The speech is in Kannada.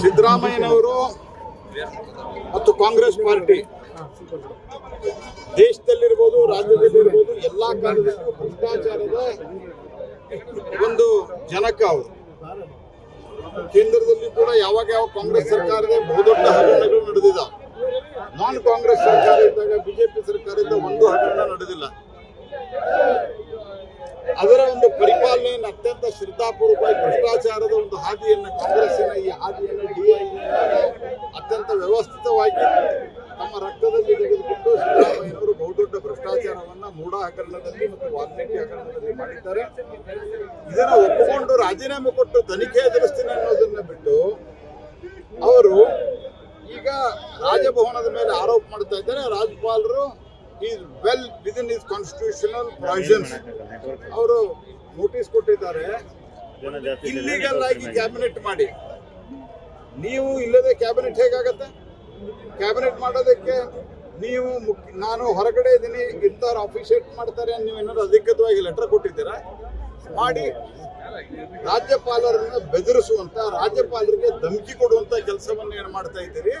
ಸಿದ್ದರಾಮಯ್ಯನವರು ಮತ್ತು ಕಾಂಗ್ರೆಸ್ ಪಾರ್ಟಿ ದೇಶದಲ್ಲಿರ್ಬೋದು, ರಾಜ್ಯದಲ್ಲಿರ್ಬೋದು, ಎಲ್ಲಾ ಕಾಲದಲ್ಲೂ ಭ್ರಷ್ಟಾಚಾರದ ಒಂದು ಜನಕ ಅವರು. ಕೇಂದ್ರದಲ್ಲಿ ಕೂಡ ಯಾವಾಗ ಯಾವ ಕಾಂಗ್ರೆಸ್ ಸರ್ಕಾರದ ಬಹುದೊಡ್ಡ ಹಗರಣಗಳು ನಡೆದಿದ್ದಾವೆ. ನಾನ್ ಕಾಂಗ್ರೆಸ್ ಸರ್ಕಾರ ಇದ್ದಾಗ ಬಿಜೆಪಿ ಸರ್ಕಾರ ಇದ್ದಾಗ ಒಂದು ಹಗರಣ ನಡೆದಿಲ್ಲ. ಅದರ ಒಂದು ಪರಿಪಾಲನೆಯನ್ನು ಅತ್ಯಂತ ಶ್ರದ್ಧಾಪೂರ್ವಕವಾಗಿ ಭ್ರಷ್ಟಾಚಾರದ ಒಂದು ಹಾದಿಯನ್ನು ಕಾಂಗ್ರೆಸ್ಸಿನ ಈ ಹಾದಿಯನ್ನು ಡಿಐ ಅತ್ಯಂತ ವ್ಯವಸ್ಥಿತವಾಗಿ ತಮ್ಮ ರಕ್ತದಲ್ಲಿ ತೆಗೆದುಕೊಂಡು ಸಿದ್ದರಾಮಯ್ಯನವರು ಬಹುದೊಡ್ಡ ಭ್ರಷ್ಟಾಚಾರವನ್ನು ಮೂಢ ಹಗರಣದಲ್ಲಿ ಮತ್ತು ವಾಲ್ಮೀಕಿ ಹಗರಣದಲ್ಲಿ ಮಾಡಿದ್ದಾರೆ. ಇದನ್ನು ಒಪ್ಪಿಕೊಂಡು ರಾಜೀನಾಮೆ ಕೊಟ್ಟು ತನಿಖೆ ಎದುರಿಸ್ತೀನಿ ಅನ್ನೋದನ್ನ ಬಿಟ್ಟು ಅವರು ಈಗ ರಾಜಭವನದ ಮೇಲೆ ಆರೋಪ ಮಾಡ್ತಾ ಇದ್ದಾರೆ. ರಾಜ್ಯಪಾಲರು is well within his constitutional provisions ಅವರು ನೋಟಿಸ್ ಕೊಟ್ಟಿದ್ದಾರೆ. ಇಲ್ಲಿಗಲ್ ಆಗಿ ಕ್ಯಾಬಿನೆಟ್ ಮಾಡಿ. ನೀವು ಇಲ್ಲದೆ ಕ್ಯಾಬಿನೆಟ್ ಹೇಗಾಗತ್ತೆ? ಕ್ಯಾಬಿನೆಟ್ ಮಾಡೋದಕ್ಕೆ ನೀವು ನಾನು ಹೊರಗಡೆ ಇದ್ದೀನಿ ಇಂಥವ್ರು ಅಫಿಷಿಯೇಟ್ ಮಾಡ್ತಾರೆ ನೀವು ಏನಾದ್ರು ಅಧಿಕೃತವಾಗಿ ಲೆಟರ್ ಕೊಟ್ಟಿದ್ದೀರಾ? ಮಾಡಿ ರಾಜ್ಯಪಾಲರನ್ನು ಬೆದರಿಸುವಂತ, ರಾಜ್ಯಪಾಲರಿಗೆ ಧಮಕಿ ಕೊಡುವಂತ ಕೆಲಸವನ್ನು ಏನು ಮಾಡ್ತಾ ಇದ್ದೀರಿ?